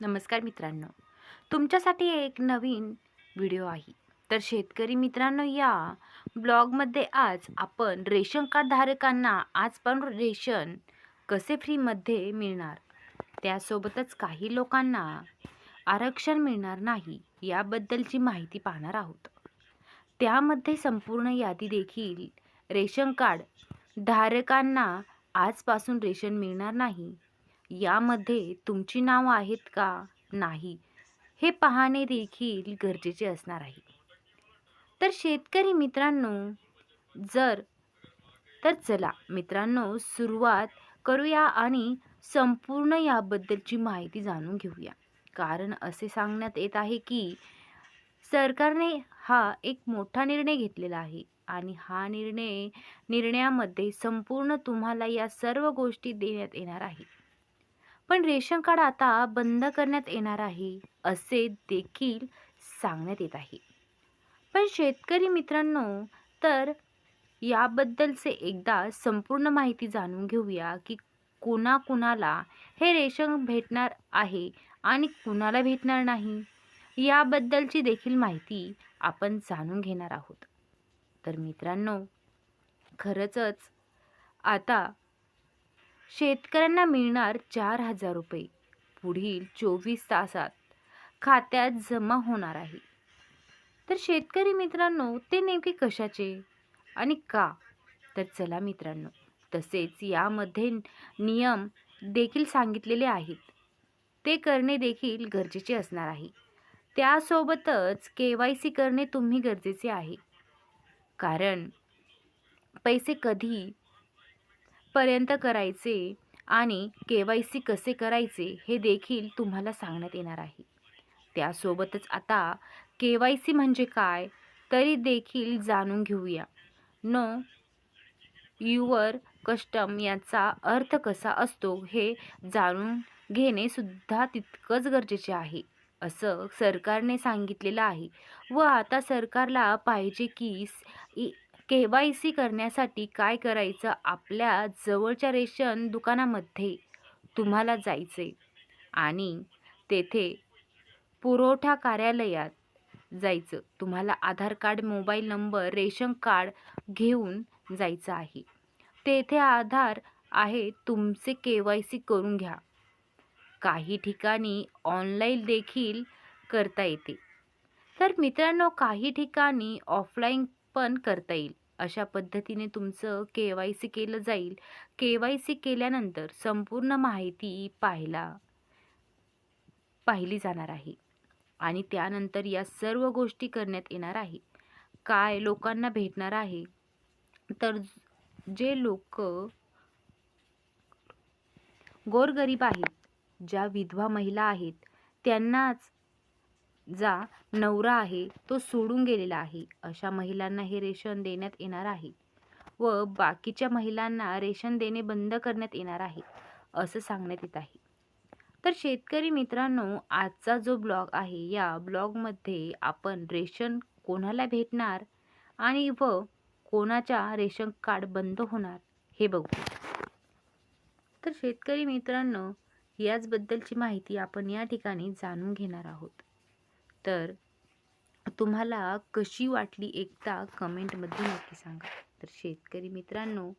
नमस्कार मित्रांनो. तुमच्यासाठी एक नवीन व्हिडिओ आहे. तर शेतकरी मित्रांनो या ब्लॉगमध्ये आज आपण रेशन कार्ड धारकांना पण रेशन कसे फ्रीमध्ये मिळणार? त्यासोबतच काही लोकांना आरक्षण मिळणार नाही याबद्दलची माहिती पाहणार आहोत. त्यामध्ये संपूर्ण यादी देखील रेशन कार्ड धारकांना आजपासून रेशन मिळणार नाही यामध्ये तुमची नाव आहेत का नाही हे पाहणे देखील गरजेचे असणार आहे. तर शेतकरी मित्रांनो जर तर चला मित्रांनो सुरुवात करूया आणि संपूर्ण याबद्दलची माहिती जाणून घेऊया. कारण असे सांगण्यात येत आहे की सरकारने हा एक मोठा निर्णय घेतलेला आहे आणि हा निर्णय निर्णयामध्ये संपूर्ण तुम्हाला या सर्व गोष्टी देण्यात येणार आहे पण रेशन कार्ड आता बंद करण्यात येणार आहे असे देखील सांगण्यात येत आहे. पण शेतकरी मित्रांनो तर याबद्दलचे एकदा संपूर्ण माहिती जाणून घेऊया की कुणाकुणाला हे रेशन भेटणार आहे आणि कुणाला भेटणार नाही याबद्दलची देखील माहिती आपण जाणून घेणार आहोत. तर मित्रांनो खरंचच आता शेतकऱ्यांना मिळणार चार हजार रुपये. पुढील चोवीस तासात खात्यात जमा होणार आहे. तर शेतकरी मित्रांनो ते नेमके कशाचे आणि का? तर चला मित्रांनो तसेच यामध्ये नियम देखील सांगितलेले आहेत. ते करणे देखील गरजेचे असणार आहे. त्यासोबतच के वाय सी करणे तुम्ही गरजेचे आहे. कारण पैसे कधी पर्यंत करायचे आणि के वाय सी कसे करायचे हे देखील तुम्हाला सांगण्यात येणार आहे. त्यासोबतच आता के वाय सी म्हणजे काय तरी देखील जाणून घेऊया. नो युअर कस्टम याचा अर्थ कसा असतो हे जाणून घेणे सुद्धा तितकंच गरजेचे आहे. असं सरकारने सांगितलेलं आहे व आता सरकारला पाहिजे की के वाय सी करण्यासाठी काय करायचं आपल्या जवळच्या रेशन दुकानामध्ये? तुम्हाला जायचे आणि तेथे पुरवठा कार्यालयात जायचं. तुम्हाला Aadhaar card mobile number ration card घेऊन जायचं आहे. तेथे आधार आहे तुमचे के वाय सी करून घ्या. काही ठिकाणी ऑनलाईन देखील करता येते. तर मित्रांनो काही ठिकाणी ऑफलाईन पण करता येईल. अशा पद्धतीने तुमचं के वाय सी केलं जाईल. के वाय सी केल्यानंतर संपूर्ण माहिती पाहायला पाहिली जाणार आहे. आणि त्यानंतर या सर्व गोष्टी करण्यात येणार आहे. काय लोकांना भेटणार आहे. तर जे लोक गोरगरीब आहेत ज्या विधवा महिला आहेत त्यांनाच जा नवरा आहे तो सोडून गेलेला आहे. अशा महिलांना हे रेशन देण्यात येणार आहे व बाकीच्या महिलांना रेशन देणे बंद करण्यात येणार आहे असं सांगण्यात येत आहे. तर शेतकरी मित्रांनो आजचा जो ब्लॉग आहे या ब्लॉगमध्ये आपण रेशन कोणाला भेटणार आणि व कोणाच्या रेशन कार्ड बंद होणार हे बघू. तर शेतकरी मित्रांनो याचबद्दलची माहिती आपण या ठिकाणी जाणून घेणार आहोत. तर तुम्हाला कशी वाटली एकदा कमेंटमध्ये नक्की सांगा. तर शेतकरी मित्रांनो